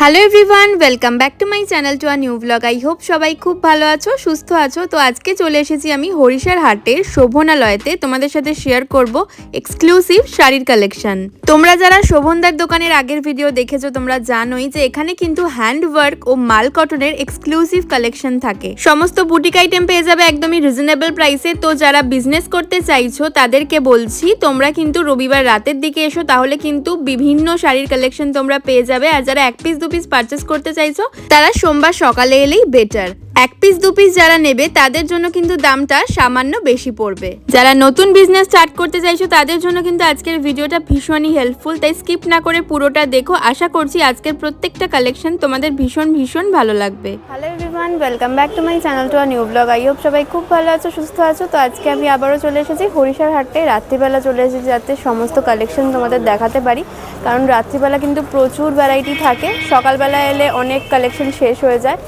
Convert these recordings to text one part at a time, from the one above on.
Hello everyone welcome back to my channel to a new blog I hope সবাই খুব ভালো আছো, সুস্থ আছো। তো আজকে চলে এসেছি আমি হরিশার হাটের শোভনালয়তে। তোমাদের সাথে শেয়ার করব এক্সক্লুসিভ শাড়ির কালেকশন তোমরা যারা শোভনদার দোকানের আগের ভিডিও দেখেছ, তোমরা জানোই যে এখানে কিন্তু হ্যান্ড ওয়ার্ক ও মাল কটনের এক্সক্লুসিভ কালেকশন থাকে। সমস্ত বুটিক আইটেম পেয়ে যাবে একদমই রিজনেবল প্রাইসে তো যারা বিজনেস করতে চাইছো, তাদেরকে বলছি, তোমরা কিন্তু রবিবার রাতের দিকে এসো, তাহলে কিন্তু বিভিন্ন শাড়ির কালেকশন তোমরা পেয়ে যাবে। আর যারা এক পিস দু পিস পারচেস করতে চাইছো তারা সোমবার সকালে এলেই বেটার এক পিস দু পিস যারা নেবে, তাদের জন্য কিন্তু দামটা সামান্য বেশি পড়বে। যারা নতুন বিজনেস স্টার্ট করতে চাইছো, তাদের জন্য কিন্তু আজকের ভিডিওটা ভীষণই হেল্পফুল তাই স্কিপ না করে পুরোটা দেখো। আশা করছি আজকের প্রত্যেকটা কালেকশন তোমাদের ভীষণ ভীষণ ভালো লাগবে। Hello everyone welcome back to my channel to a new blog I hope সবাই খুব ভালো আছো, সুস্থ আছো। তো আজকে আমি আবারও চলে এসেছি হরিশার হাটে। রাত্রিবেলা চলে এসেছি যাতে সমস্ত কালেকশন তোমাদের দেখাতে পারি। কারণ রাত্রিবেলা কিন্তু প্রচুর ভ্যারাইটি থাকে। সকালবেলা এলে অনেক কালেকশন শেষ হয়ে যায়।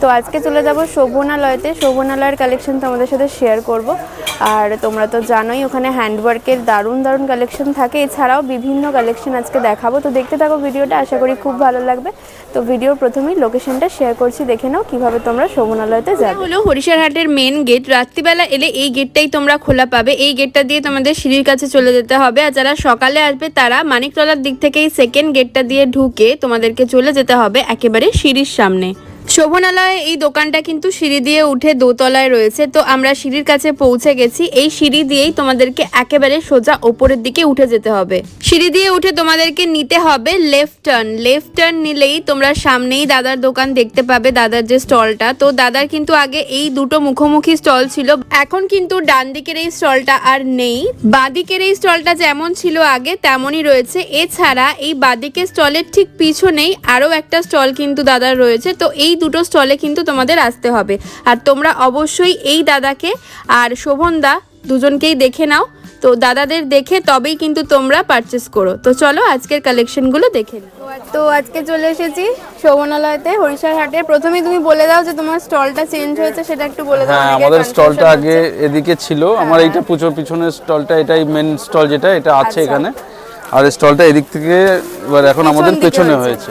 তো আজকে চলে যাব শোভনালয়তে। শোভনালয়ের কালেকশন তোমাদের সাথে শেয়ার করব। আর তোমরা তো জানোই ওখানে হ্যান্ডওয়ার্কের দারুণ দারুণ কালেকশন থাকে। এছাড়াও বিভিন্ন কালেকশন আজকে দেখাবো। তো দেখতে থাকো ভিডিওটা আশা করি খুব ভালো লাগবে। তো ভিডিওর প্রথমেই লোকেশনটা শেয়ার করছি দেখে নাও কীভাবে তোমরা শোভনালয়তে যাবে। হলো হরিশার হাটের মেন গেট রাত্রিবেলা এলে এই গেটটাই তোমরা খোলা পাবে। এই গেটটা দিয়ে তোমাদের সিঁড়ির কাছে চলে যেতে হবে। আর যারা সকালে আসবে তারা মানিকতলার দিক থেকে এই সেকেন্ড গেটটা দিয়ে ঢুকে তোমাদেরকে চলে যেতে হবে একেবারে সিঁড়ির সামনে। শোভনালয়ে এই দোকানটা কিন্তু সিঁড়ি দিয়ে উঠে দোতলায় রয়েছে। তো আমরা সিঁড়ির কাছে পৌঁছে গেছি। এই সিঁড়ি দিয়েই তোমাদেরকে একেবারে সোজা ওপরের দিকে উঠে যেতে হবে। সিঁড়ি দিয়ে উঠে তোমাদেরকে নিতে হবে লেফট টার্ন লেফট টার্ন নিলেই তোমরা সামনেই দাদার দোকান দেখতে পাবে, দাদার যে স্টলটা। তো দাদার কিন্তু আগে এই দুটো মুখোমুখি স্টল ছিল। এখন কিন্তু ডান দিকের এই স্টলটা আর নেই। বাঁদিকের এই স্টলটা যেমন ছিল আগে, তেমনই রয়েছে। এছাড়া এই বাঁদিকের স্টলের ঠিক পিছনেই আরও একটা স্টল কিন্তু দাদার রয়েছে। তো এই দুটো স্টলে কিন্তু তোমাদের আসতে হবে। আর তোমরা অবশ্যই এই দাদাকে আর শোভনদা দুজনকেই দেখে নাও। তো দাদাদের দেখে তবেই কিন্তু তোমরা পারচেস করো। তো চলো আজকের কালেকশনগুলো দেখে তো আজকে চলে এসেছি শোভনালয়তে হরিশার হাটে প্রথমেই তুমি বলে দাও যে তোমার স্টলটা চেঞ্জ হয়েছে সেটা একটু বলে দাও হ্যাঁ আমাদের স্টলটা আগে এদিকে ছিল। আমার এইটা পুজোর পিছনের স্টলটা এটাই মেন স্টল যেটা এটা আছে আচ্ছা। এখানে। আর স্টলটা এদিক থেকে এবার এখন আমাদের পেছনে হয়েছে।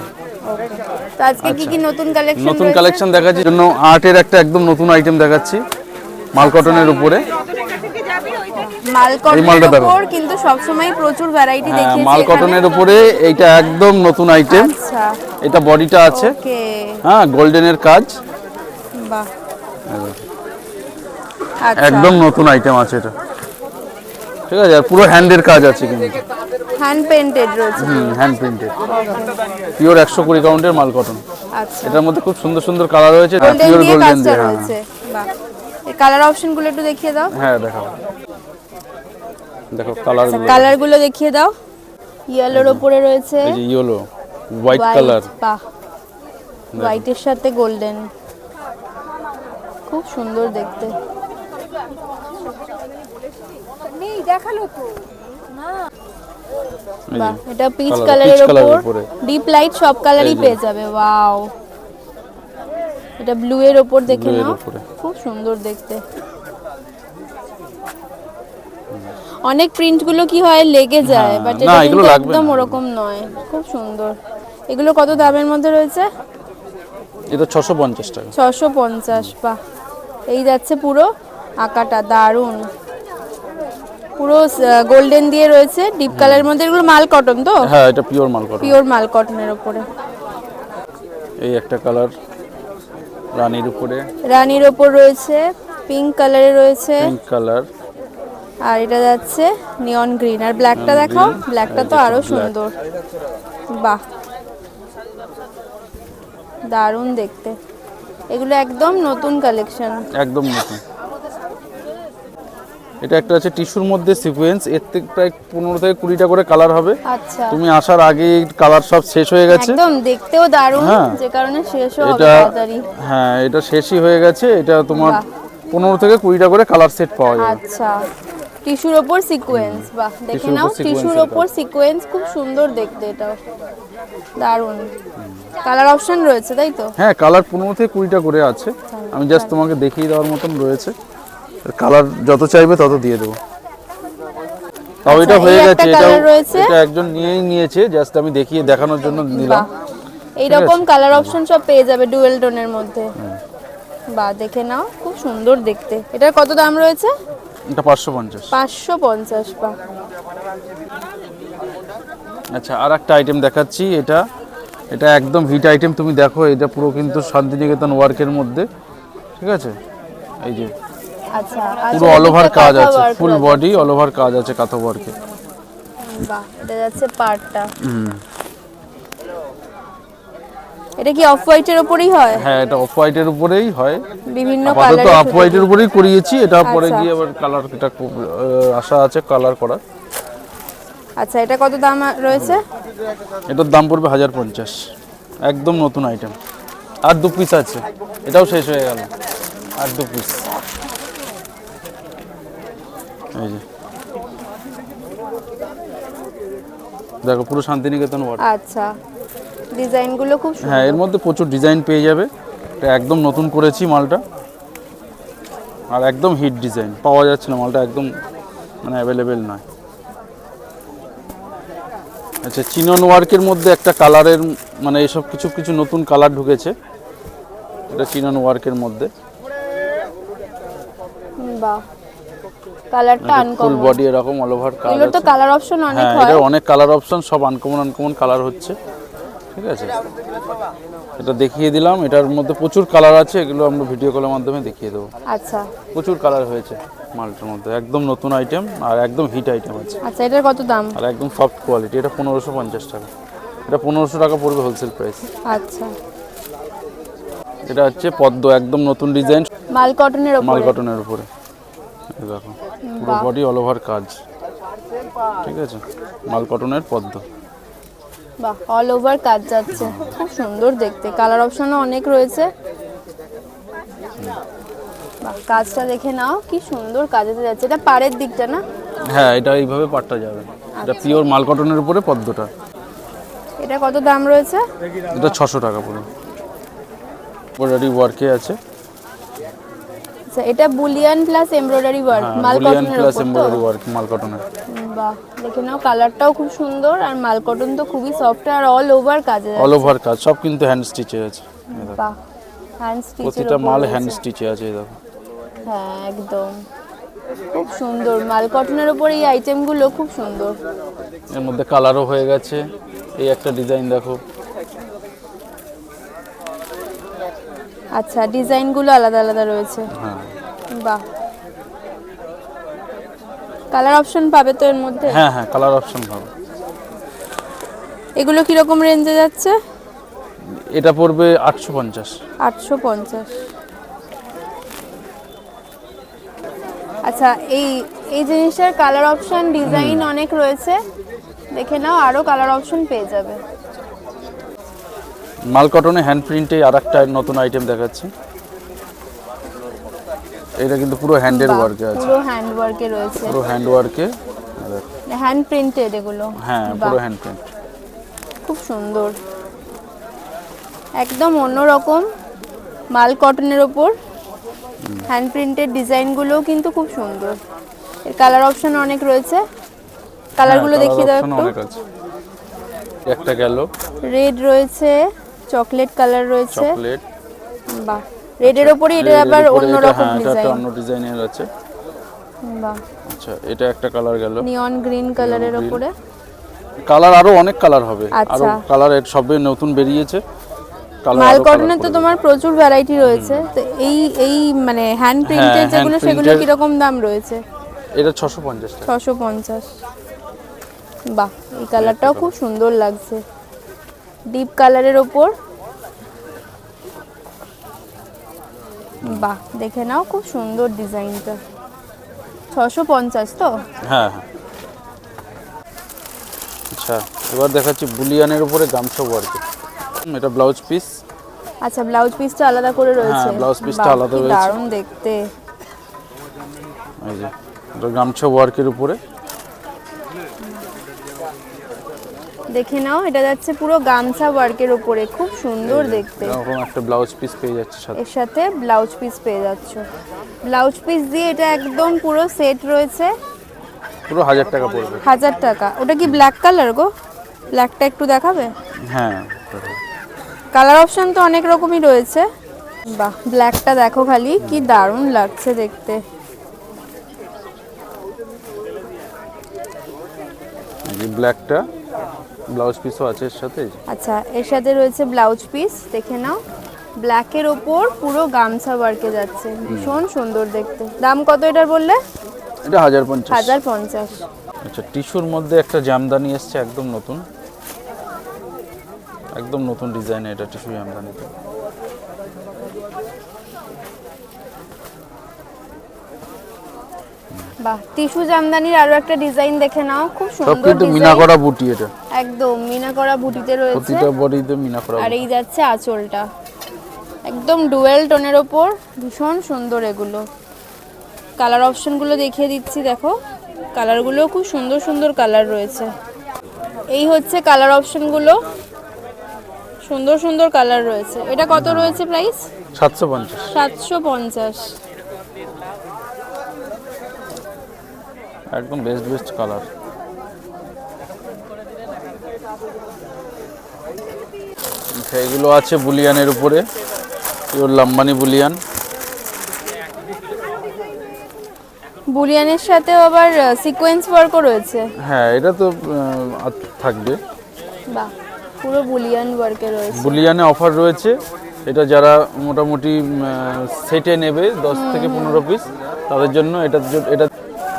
তো আজকে কি কি নতুন কালেকশন নতুন কালেকশন দেখাচ্ছি জন্য আর্টের একটা একদম নতুন আইটেম দেখাচ্ছি মাল কটনের উপরে। মালকটনের মালটা উপর কিন্তু সবসময় প্রচুর ভ্যারাইটি দেখিয়েছি মাল কটনের উপরে এইটা একদম নতুন আইটেম আচ্ছা। এটা বডিটা আছে। ওকে। হ্যাঁ গোল্ডেনের কাজ। বাহ। আচ্ছা। একদম নতুন আইটেম আছে এটা। ঠিক আছে আর পুরো হ্যান্ডের কাজ আছে কিন্তু। হ্যান্ড পেইন্টেড রয়েছে। হুম হ্যান্ড প্রিন্টেড পিওর একশো কুড়ি কাউন্টের মাল কটন আচ্ছা। এটার মধ্যে খুব সুন্দর সুন্দর কালার রয়েছে পিওর গোল্ডেন দিয়ে হ্যাঁ। বাহ। এই কালার অপশনগুলো একটু দেখিয়ে দাও। হ্যাঁ দেখাও। দেখো কালার কালারগুলো। দেখিয়ে দাও। ইয়েলোর উপরে রয়েছে। এই যে ইয়েলো হোয়াইট কালার বাহ। হোয়াইটের সাথে গোল্ডেন খুব সুন্দর দেখতে। বাহ এটা পিচ কালারের উপর। ডিপ লাইট সব কালারই পেয়ে যাবে ওয়াও এটা ব্লু এর উপর দেখে নাও। খুব সুন্দর দেখতে। অনেক প্রিন্টগুলো কি হয় লেগে যায় বাট হ্যাঁ, এটা কিন্তু একদম ওরকম নয়। খুব সুন্দর। এগুলো কত দামের মধ্যে রয়েছে? এটা ছশো পঞ্চাশ টাকা। ছশো পঞ্চাশ বাহ। এই যাচ্ছে পুরো আঁকাটা দারুণ। পুরো গোল্ডেন দিয়ে রয়েছে ডিপ কালারের মধ্যে। এগুলো মাল কটন তো? হ্যাঁ এটা পিওর মাল কটন পিওর মাল কটনের উপরে। এই একটা কালার রানীর উপরে। রানীর ওপর রয়েছে পিঙ্ক কালারে রয়েছে। পিঙ্ক কালার আর এটা যাচ্ছে নিয়ন গ্রিন আর ব্ল্যাকটা দেখাও ব্ল্যাকটা তো আরও সুন্দর। বাহ। দারুণ দেখতে। এগুলো একদম নতুন কালেকশন একদম নতুন। এটা একটা আছে টিস্যুর মধ্যে সিকোয়েন্স এর থেকে প্রায় পনেরো থেকে কুড়িটা করে কালার হবে। আচ্ছা। তুমি আসার আগেই কালার সব শেষ হয়ে গেছে। একদম দেখতেও দারুণ হ্যাঁ। যে কারণে শেষও হবে এটা তাড়াতাড়ি। হ্যাঁ এটা শেষই হয়ে গেছে এটা তোমার পনেরো থেকে কুড়িটা করে কালার সেট পাওয়া যাবে। আচ্ছা। টিস্যুর ওপর সিকোয়েন্স বাহ দেখে নাও টিস্যুর ওপর সিকোয়েন্স খুব সুন্দর দেখতে এটাও। দারুণ। কালার অপশন রয়েছে তাই তো? হ্যাঁ কালার পনেরো থেকে কুড়িটা করে আছে। আমি জাস্ট তোমাকে দেখিয়ে দেওয়ার মতন রয়েছে। কালার যত চাইবে তত দিয়ে দেবো। তাও এটা আচ্ছা, হয়ে গেছে এটা রয়েছে। এটা একজন নিয়েই নিয়েছে জাস্ট আমি দেখিয়ে দেখানোর জন্য নিলাম। বাহ। এইরকম কালার অপশন সব পেয়ে যাবে ডুয়েল টোনের মধ্যে। বা দেখে নাও খুব সুন্দর দেখতে। এটার কত দাম রয়েছে? এটা পাঁচশো পঞ্চাশ। পাঁচশো পঞ্চাশ বা আচ্ছা আর একটা আইটেম দেখাচ্ছি এটা এটা একদম হিট আইটেম তুমি দেখো এটা পুরো কিন্তু শান্তিনিকেতন ওয়ার্কের মধ্যে। ঠিক আছে? এই যে আচ্ছা পুরো অল ওভার কাজ আছে ফুল বডি অল ওভার কাজ আছে কাঁথা ওয়ার্কে বাহ এটা যাচ্ছে পার্টটা এটা কি অফ হোয়াইটের উপরেই হয়? হ্যাঁ এটা অফ হোয়াইটের উপরেই হয়। বিভিন্ন কালার অফ হোয়াইটের উপরেই করিয়েছি এটা পরে আচ্ছা। গিয়ে আবার কালার এটা খুব আশা আছে কালার করার। আচ্ছা এটা কত দাম রয়েছে? এটার দাম পড়বে হাজার পঞ্চাশ। একদম নতুন আইটেম আর দু পিস আছে। এটাও শেষ হয়ে গেল। আর দু পিস এই যে। দেখো পুরো শান্তিনিকেতন ওয়ার্ড আচ্ছা। ডিজাইনগুলো খুব হ্যাঁ এর মধ্যে প্রচুর ডিজাইন পেয়ে যাবে। এটা একদম নতুন করেছি মালটা। আর একদম হিট ডিজাইন। পাওয়া যাচ্ছে না মালটা একদম মানে অ্যাভেলেবেল নয়। আচ্ছা চিনন ওয়ার্কের মধ্যে একটা কালারের মানে এইসব কিছু কিছু নতুন কালার ঢুকেছে। এটা চিনন ওয়ার্কের মধ্যে। বাহ। কালারটা ফুল বডি এরকম অল ওভার কালার এগুলো তো কালার অপশন অনেক হ্যাঁ হয়। এটার অনেক কালার অপশন সব আনকমন আনকমন কালার হচ্ছে। ঠিক আছে? এটা দেখিয়ে দিলাম। এটার মধ্যে প্রচুর কালার আছে এগুলো আমরা ভিডিও কলের মাধ্যমে দেখিয়ে দেবো। আচ্ছা। প্রচুর কালার হয়েছে মালটার মধ্যে। একদম নতুন আইটেম আর একদম হিট আইটেম আছে। আচ্ছা এটার কত দাম? আর একদম সফট কোয়ালিটি এটা পনেরোশো পঞ্চাশ টাকা। এটা পনেরোশো টাকা পড়বে হোলসেল প্রাইস আচ্ছা। এটা হচ্ছে পদ্ম একদম নতুন ডিজাইন মাল কটনের মাল কটনের উপরে। দেখো। পুরো বডি অল ওভার কাজ। ঠিক আছে? মাল কটনের পদ্ম। বাহ অল ওভার কাজ যাচ্ছে। খুব সুন্দর দেখতে। কালার অপশনও অনেক রয়েছে। বাহ কাজটা দেখে নাও। কি সুন্দর কাজেতে যাচ্ছে। এটা পাড়ের দিকটা না? হ্যাঁ এটা এইভাবে পাটটা যাবে। এটা পিওর মাল কটনের উপরে পদ্মটা। এটা কত দাম রয়েছে? এটা ছশো টাকা পুরো ওয়ার্কে আছে। আচ্ছা এটা বুলিয়ান প্লাস এমব্রয়ডারি ওয়ার্ক মাল বুলিয়ান কটনের প্লাস এমব্রয়ডারি ওয়ার্ক মাল কটনের বাহ দেখে নাও কালারটাও খুব সুন্দর আর মাল কটন তো খুবই সফট আর অল ওভার কাজে অল ওভার কাজ সব কিন্তু হ্যান্ড স্টিচে আছে। বাহ হ্যান্ড স্টিচের প্রতিটা মাল হ্যান্ড স্টিচে আছে দেখো। হ্যাঁ একদম। খুব সুন্দর মাল কটনের উপর এই আইটেমগুলো খুব সুন্দর। এর মধ্যে কালারও হয়ে গেছে। এই একটা ডিজাইন দেখো। আচ্ছা ডিজাইনগুলো আলাদা আলাদা রয়েছে। হ্যাঁ। বাহ। কালার অপশন পাবে তো এর মধ্যে? হ্যাঁ হ্যাঁ কালার অপশন পাবে। এগুলো কীরকম রেঞ্জে যাচ্ছে? এটা পড়বে আটশো পঞ্চাশ। আটশো পঞ্চাশ। আচ্ছা এই এই জিনিসটার কালার অপশন ডিজাইন অনেক রয়েছে। দেখে নাও আরও কালার অপশন পেয়ে যাবে। মাল কটনে হ্যান্ড প্রিন্টে আর একটা নতুন আইটেম দেখাচ্ছি। এটা কিন্তু পুরো হ্যান্ডের ওয়ার্কে আছে। পুরো হ্যান্ড ওয়ার্কে রয়েছে। পুরো হ্যান্ড ওয়ার্কে হ্যান্ড প্রিন্টেড এগুলো। হ্যাঁ পুরো হ্যান্ড প্রিন্ট খুব সুন্দর। একদম অন্যরকম মাল কটনের ওপর হ্যান্ড প্রিন্টেড ডিজাইনগুলোও কিন্তু খুব সুন্দর। এর কালার অপশন অনেক রয়েছে। কালারগুলো দেখিয়ে দাও একটু। হ্যাঁ, একটা গেল। রেড রয়েছে। চকলেট কালার রয়েছে। চকলেট। বাহ। রেডের ওপরে এটা আবার অন্যরকম হ্যাঁ এটা একটা ডিজাইন অন্য ডিজাইনের আছে। বাহ। আচ্ছা এটা একটা কালার গেল। নিয়ন গ্রিন কালারের। ওপরে। কালার আরও অনেক কালার হবে। আচ্ছা। আরও কালার সবে নতুন বেরিয়েছে। মাল colour তো তোমার প্রচুর ভ্যারাইটি রয়েছে। তো এই এই মানে হ্যান্ড প্রিন্টের যেগুলো সেগুলো printed- কীরকম দাম রয়েছে? এটা ছশো পঞ্চাশ টাকা। ছশো পঞ্চাশ। বাহ এই কালারটাও খুব সুন্দর লাগছে। ডিপ কালারের ওপর। বাহ দেখে নাও খুব সুন্দর ডিজাইনটা। ছশো পঞ্চাশ তো? হ্যাঁ হ্যাঁ। আচ্ছা এবার দেখাচ্ছি বুলিয়ানের উপরে গামছা ওয়ার্কে এটা ব্লাউজ পিস। আচ্ছা ব্লাউজ পিসটা আলাদা করে রয়েছে হ্যাঁ, blouse piece টা বাহ, আলাদা রয়েছে। দারুণ দেখতে। এই যে এটা গামছা ওয়ার্কের উপরে। দেখে নাও এটা যাচ্ছে পুরো গামছা ওয়ার্কের উপরে খুব সুন্দর দেখতে। এরকম একটা ব্লাউজ পিস পেয়ে যাচ্ছে সাথে। এর সাথে ব্লাউজ পিস পেয়ে যাচ্ছ। ব্লাউজ পিস দিয়ে এটা একদম পুরো সেট রয়েছে। পুরো হাজার টাকা পড়বে। হাজার টাকা। ওটা কি ব্ল্যাক কালার গো? ব্ল্যাকটা একটু দেখাবে? হ্যাঁ। কালার অপশন তো অনেক রকমই রয়েছে। বাহ ব্ল্যাকটা দেখো খালি কি দারুণ লাগছে দেখতে। এই ব্ল্যাকটা ব্লাউজ পিসও আছে এর সাথে? আচ্ছা এর সাথে রয়েছে ব্লাউজ পিস দেখে নাও। ব্ল্যাকের ওপর পুরো গামছা ওয়ার্কে যাচ্ছে। ভীষণ সুন্দর দেখতে। দাম কত এটার বললে? এটা হাজার পঞ্চাশ। হাজার পঞ্চাশ। আচ্ছা টিস্যুর মধ্যে একটা জামদানি এসছে একদম নতুন। একদম নতুন ডিজাইন এটা টিস্যু জামদানিতে। বাহ টিস্যু জামদানির আরও একটা ডিজাইন দেখে নাও খুব সুন্দর কিন্তু মিনা করা বুটি এটা। একদম মিনা করা বুটিতে রয়েছে। প্রতিটা বডিতে মিনা করা আর এই যাচ্ছে আঁচলটা। একদম ডুয়েল টোনের ওপর ভীষণ সুন্দর এগুলো। কালার অপশনগুলো দেখিয়ে দিচ্ছি দেখো। কালারগুলো খুব সুন্দর সুন্দর কালার রয়েছে। এই হচ্ছে কালার অপশনগুলো। সুন্দর সুন্দর কালার রয়েছে। এটা কত রয়েছে প্রাইস? সাতশো পঞ্চাশ। সাতশো পঞ্চাশ। একদম বেস্ট বেস্ট কালার এগুলো আছে বুলিয়ানের উপরে পিওর লাম্বানি বুলিয়ান। বুলিয়ানের সাথে আবার সিকোয়েন্স ওয়ার্কও রয়েছে। হ্যাঁ এটা তো থাকবে। বাহ পুরো বুলিয়ান ওয়ার্কে রয়েছে। বুলিয়ানে অফার রয়েছে। এটা যারা মোটামুটি সেটে নেবে দশ থেকে পনেরো পিস তাদের জন্য এটা এটা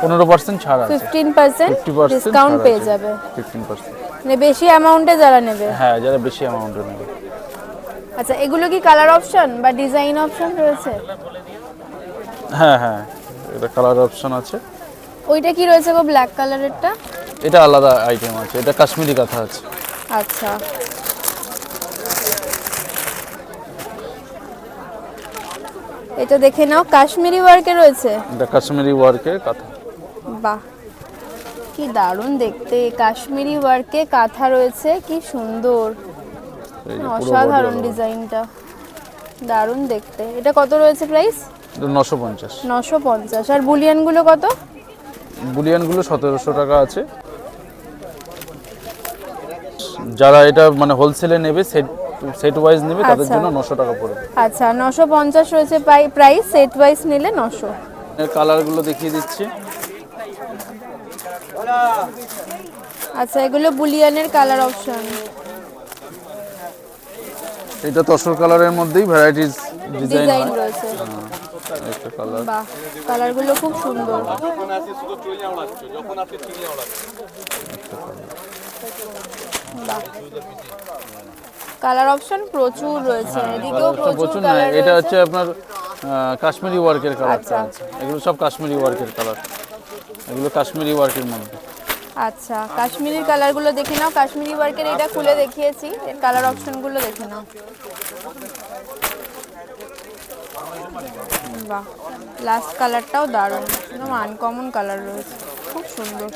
পনেরো পার্সেন্ট ছাড় আছে। ফিফটিন পার্সেন্ট ডিসকাউন্ট পেয়ে যাবে। ফিফটিন পার্সেন্ট মানে বেশি অ্যামাউন্টে যারা নেবে। হ্যাঁ যারা বেশি অ্যামাউন্টে নেবে। আচ্ছা এগুলো কি কালার অপশন বা ডিজাইন অপশন রয়েছে? হ্যাঁ হ্যাঁ এটা কালার অপশন আছে। ওইটা কি রয়েছে গো ব্ল্যাক কালারেরটা এটা আলাদা আইটেম আছে এটা কাশ্মীরি কথা আছে। আচ্ছা। এটা দেখে নাও কাশ্মীরি ওয়ার্কে রয়েছে? এটা কাশ্মীরি ওয়ার্কের কাঁথা বাহ কি দারুণ দেখতে। কাশ্মীরি ওয়ার্কে কাঁথা রয়েছে কি সুন্দর। অসাধারণ ডিজাইনটা দারুণ দেখতে। এটা কত রয়েছে প্রাইস নশো পঞ্চাশ। নশো পঞ্চাশ। আর বুলিয়ানগুলো কত? বুলিয়ানগুলো সতেরোশো টাকা আছে। যারা এটা মানে হোলসেলে নেবে সেট সেট ওয়াইজ নেবে তাদের আচ্ছা। জন্য নশো টাকা পড়বে। আচ্ছা নশো পঞ্চাশ রয়েছে প্রাইস সেট ওয়াইজ নিলে নশো। এর কালারগুলো দেখিয়ে দিচ্ছি। আচ্ছা এগুলো বুলিয়ানের কালার অপশন এটা তসর কালারের মধ্যেই ভ্যারাইটিস ডিজাইন রয়েছে। একটা কালার বাহ কালারগুলো খুব সুন্দর। কালার অপশন প্রচুর রয়েছে। এদিকেও প্রচুর প্রচুর কালার এটা হচ্ছে আপনার কাশ্মীরি ওয়ার্কের কালার আচ্ছা। এগুলো সব কাশ্মীরি ওয়ার্কের কালার এগুলো কাশ্মীরি ওয়ার্কের মধ্যে। আচ্ছা কাশ্মীরি কালারগুলো দেখে নাও। কাশ্মীরি ওয়ার্কের এটা খুলে দেখিয়েছি। এর কালার অপশনগুলো দেখে নাও। বাহ লাস্ট কালারটাও দারুণ। একদম আনকমন কালার রয়েছে। খুব সুন্দর।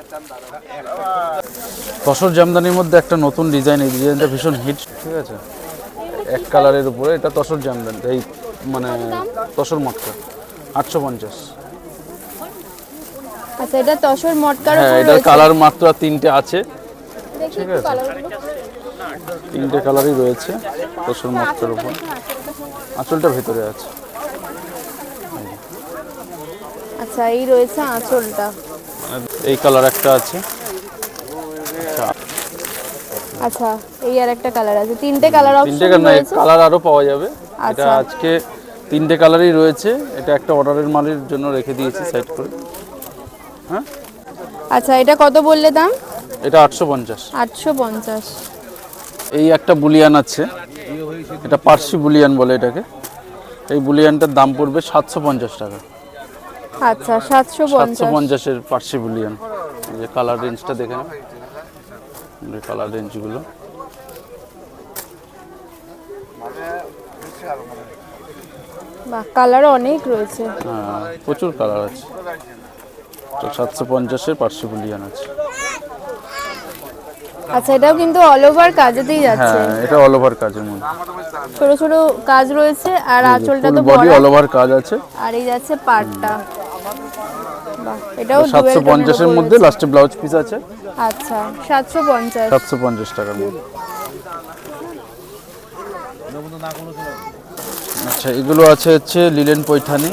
তসর জামদানির মধ্যে একটা নতুন ডিজাইন এই ডিজাইনটা ভীষণ হিট ঠিক আছে? এক কালারের উপরে এটা তসর জামদানি এই মানে তসর মটকা আটশো পঞ্চাশ। আচ্ছা এটা তসর মটকার হ্যাঁ রয়েছে? কালার মাত্র আর তিনটে আছে। দেখি ঠিক আছে। তিনটে কালারই রয়েছে তসর মটকার উপর। আঁচলটা ভেতরে আছে। আচ্ছা এই রয়েছে আঁচলটা। এই কালার একটা আছে। আচ্ছা। আচ্ছা এই আর একটা কালার আছে। তিনটে কালার অপশন না রয়েছে? কালার আরও পাওয়া যাবে। এটা আচ্ছা। আজকে তিনটে কালারই রয়েছে। এটা একটা অর্ডারের মালের জন্য রেখে দিয়েছি সাইড করে। হ্যাঁ? আচ্ছা এটা কত বললে দাম? এটা আটশো পঞ্চাশ। আটশো পঞ্চাশ। এই একটা বুলিয়ান আছে। এটা পার্সি বুলিয়ান বলে এটাকে। এই বুলিয়ানটার দাম পড়বে সাতশো পঞ্চাশ টাকা। আচ্ছা সাতশো সাতশো পঞ্চাশ পঞ্চাশের পার্সি বুলিয়ান। এই যে কালার রেঞ্জটা দেখে নাও। এই কালার রেঞ্জগুলো। বাহ কালার অনেক রয়েছে। হ্যাঁ প্রচুর কালার আছে। তো সাতশো পঞ্চাশের পার্সি বুলিয়ান আছে। আচ্ছা এটাও কিন্তু অল ওভার কাজেতেই যাচ্ছে। হ্যাঁ এটা অল ওভার কাজের মধ্যে। ছোট ছোট কাজ রয়েছে আর আঁচলটা তো বডি অল ওভার কাজ আছে। আর এই যাচ্ছে পাটটা। বাহ এটাও সাতশো dual tone এর পঞ্চাশের মধ্যে লাস্টে ব্লাউজ পিস আছে। আচ্ছা সাতশো পঞ্চাশ। সাতশো পঞ্চাশ টাকার মধ্যে। আচ্ছা এগুলো আছে হচ্ছে লিলেন পৈঠানি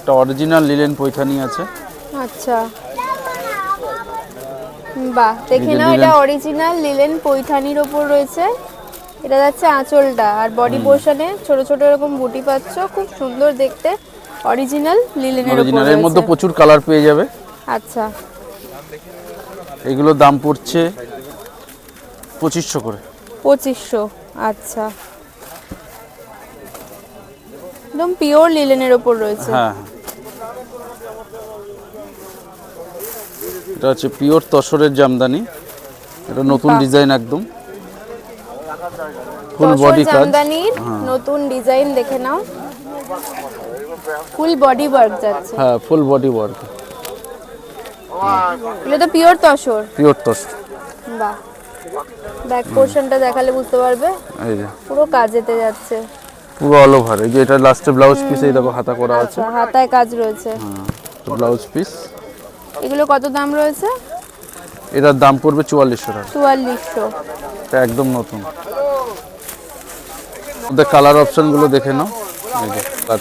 এটা অরিজিনাল লিলেন পৈঠানি আছে। আচ্ছা। বাহ দেখে নাও এটা অরিজিনাল লিলেন পৈঠানির ওপর রয়েছে। এটা যাচ্ছে আঁচলটা আর বডি পোর্শনে ছোট ছোট এরকম বুটি পাচ্ছ খুব সুন্দর দেখতে। অরিজিনাল লিলেনের ওপর অরিজিনাল এর মধ্যে প্রচুর কালার পেয়ে যাবে। আচ্ছা। এগুলোর দাম পড়ছে পঁচিশশো করে। পঁচিশশো আচ্ছা। একদম পিওর লিলেনের ওপর রয়েছে। হ্যাঁ। এটা হচ্ছে পিওর তসরের জামদানি। এটা নতুন ডিজাইন একদম। ফুল বডি কাজ। জামদানির নতুন ডিজাইন দেখে নাও। ফুল বডি ওয়ার্ক যাচ্ছে। হ্যাঁ ফুল বডি ওয়ার্ক এটা তো পিওর তসর। পিওর তসর। বাহ। ব্যাক পোর্শনটা দেখালে বুঝতে পারবে। এই যে। পুরো কাজেতে যাচ্ছে। পুরো অল ওভার এই যে এটা লাস্টে ব্লাউজ পিস এই দেখো হাতা করা আছে। আচ্ছা হাতায় কাজ রয়েছে। হ্যাঁ ব্লাউজ পিস এগুলো কত দাম রয়েছে? এটার দাম পড়বে চুয়াল্লিশশো টাকা। চুয়াল্লিশশো। এটা একদম নতুন। ওদের কালার অপশনগুলো দেখে নাও। কাজ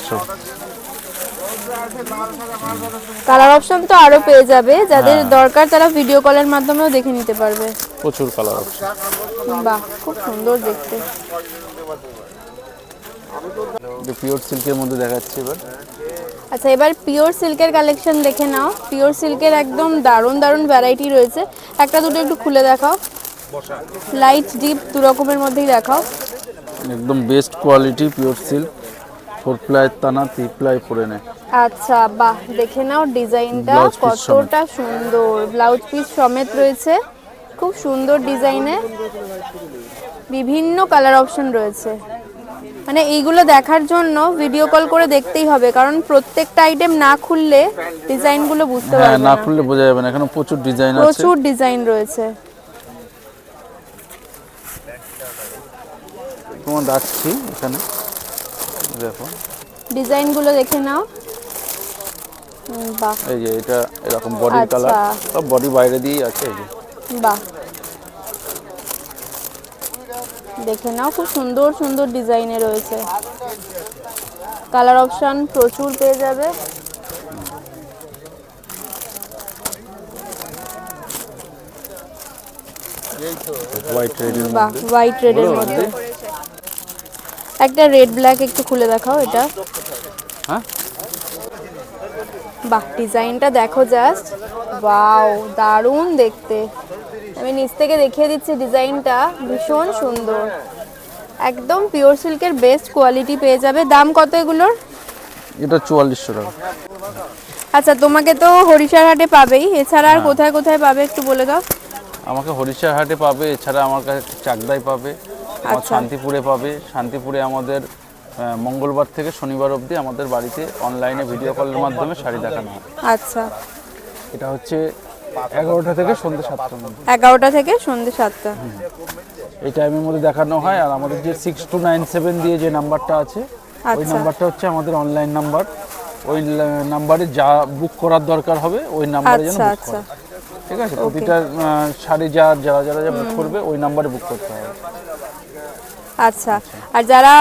কালার অপশন তো আরও পেয়ে যাবে। যাদের দরকার তারা ভিডিও কলের মাধ্যমেও দেখে নিতে পারবে। প্রচুর কালার অপশন বাহ খুব সুন্দর দেখতে। পিওর সিল্কের মধ্যে দেখাচ্ছি এবার। আচ্ছা এবার পিওর সিল্কের কালেকশন দেখে নাও। পিওর সিল্কের একদম দারুণ দারুণ ভ্যারাইটি রয়েছে। একটা দুটো একটু খুলে দেখাও। লাইট ডিপ দু রকমের মধ্যেই দেখাও। একদম best quality pure silk four ply টানা থ্রি প্লাই পরে নে। আচ্ছা বাহ দেখে নাও ডিজাইনটা কতটা সুন্দর। ব্লাউজ পিস সমেত রয়েছে। খুব সুন্দর ডিজাইনে। বিভিন্ন কালার অপশন রয়েছে। মানে এইগুলো দেখার জন্য ভিডিও কল করে দেখতেই হবে কারণ প্রত্যেকটা আইটেম না খুললে ডিজাইনগুলো বুঝতে হ্যাঁ পারবে না না। খুললে বোঝা যাবে না এখানে প্রচুর ডিজাইন আছে। প্রচুর ডিজাইন রয়েছে। তোমার রাখছি এখানে। দেখো। ডিজাইনগুলো দেখে নাও। বাহ। এই যে এটা এরকম বডির আচ্ছা। কালার সব বডি বাইরে দিয়েই আছে এই যে। বাহ। দেখে নাও খুব সুন্দর সুন্দর ডিজাইনে রয়েছে। কালার অপশন প্রচুর পেয়ে যাবে। বাহ হোয়াইট রেডের মধ্যে। একটা রেড ব্ল্যাক একটু খুলে দেখাও এটা। হ্যাঁ? বাহ ডিজাইনটা দেখো জাস্ট ওয়াও দারুণ দেখতে। আমি নিচ থেকে দেখিয়ে দিচ্ছি ডিজাইনটা। ভীষণ সুন্দর। একদম পিওর সিল্কের বেস্ট কোয়ালিটি পেয়ে যাবে। দাম কত এগুলোর? এটা চুয়াল্লিশশো টাকা। আচ্ছা তোমাকে তো হরিশার হাটে পাবেই। এছাড়া আর কোথায় কোথায় পাবে একটু বলে দাও? আমাকে হরিশার হাটে পাবে এছাড়া আমার কাছে চাকদায় পাবে আমার আচ্ছা। শান্তিপুরে পাবে। শান্তিপুরে আমাদের মঙ্গলবার থেকে শনিবার অবধি আমাদের বাড়িতে অনলাইনে ভিডিও কলের মাধ্যমে শাড়ি দেখানো হয়। আচ্ছা। এটা হচ্ছে এগারোটা থেকে সন্ধ্যে সাতটা এগারোটা থেকে সন্ধ্যে সাতটা। এই টাইমের মধ্যে দেখানো হয় আর আমাদের যে সিক্স টু নাইন সেভেন দিয়ে যে নাম্বারটা আছে ওই আচ্ছা। নাম্বারটা হচ্ছে আমাদের অনলাইন নাম্বার ওই নাম্বারে যা বুক করার দরকার হবে ওই নাম্বারে যেন আচ্ছা বুক আচ্ছা। করে ঠিক আছে? প্রতিটা শাড়ি যা যারা যারা যা বুক করবে ওই নাম্বারে বুক করতে হবে। আচ্ছা আর যারা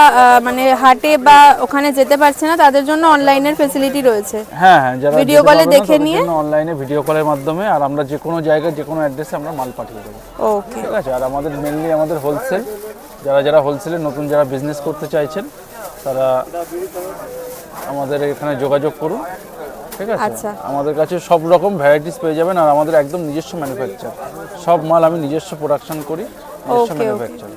মানে হাটে বা ওখানে যেতে পারছে না তাদের জন্য অনলাইনের ফেসিলিটি রয়েছে। হ্যাঁ হ্যাঁ যারা call এ দেখে নিয়ে? অনলাইনে ভিডিও কলের মাধ্যমে আর আমরা যে কোনো জায়গায় যে কোনো অ্যাড্রেসে আমরা মাল পাঠিয়ে দেবো। ওকে ঠিক আছে? আর আমাদের মেনলি আমাদের হোলসেল যারা যারা হোলসেলে নতুন যারা বিজনেস করতে চাইছেন তারা আমাদের এখানে যোগাযোগ করুন। ঠিক আছে? আচ্ছা। আমাদের কাছে সব রকম ভ্যারাইটিস পেয়ে যাবেন আর আমাদের একদম নিজস্ব ম্যানুফ্যাকচার সব মাল আমি নিজস্ব প্রোডাকশন করি নিজস্ব. ম্যানুফ্যাকচার